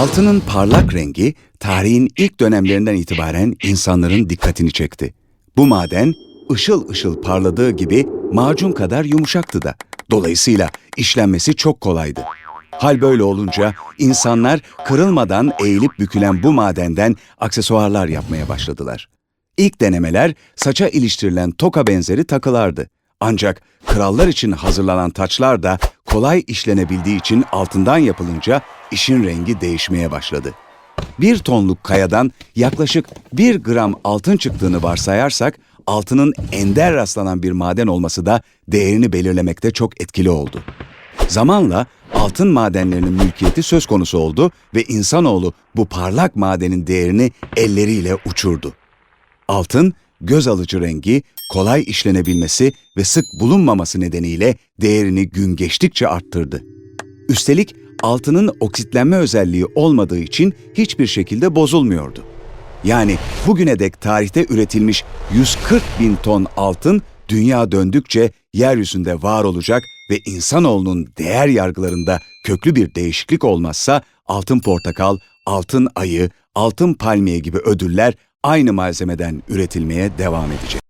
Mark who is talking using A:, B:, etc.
A: Altının parlak rengi tarihin ilk dönemlerinden itibaren insanların dikkatini çekti. Bu maden ışıl ışıl parladığı gibi macun kadar yumuşaktı da. Dolayısıyla işlenmesi çok kolaydı. Hal böyle olunca insanlar kırılmadan eğilip bükülen bu madenden aksesuarlar yapmaya başladılar. İlk denemeler saça iliştirilen toka benzeri takılardı. Ancak krallar için hazırlanan taçlar da kolay işlenebildiği için altından yapılınca işin rengi değişmeye başladı. Bir tonluk kayadan yaklaşık bir gram altın çıktığını varsayarsak, altının ender rastlanan bir maden olması da değerini belirlemekte çok etkili oldu. Zamanla altın madenlerinin mülkiyeti söz konusu oldu ve insanoğlu bu parlak madenin değerini elleriyle uçurdu. Altın, göz alıcı rengi, kolay işlenebilmesi ve sık bulunmaması nedeniyle değerini gün geçtikçe arttırdı. Üstelik altının oksitlenme özelliği olmadığı için hiçbir şekilde bozulmuyordu. Yani bugüne dek tarihte üretilmiş 140 bin ton altın dünya döndükçe yeryüzünde var olacak ve insanoğlunun değer yargılarında köklü bir değişiklik olmazsa altın portakal, altın ayı, altın palmiye gibi ödüller aynı malzemeden üretilmeye devam edecek.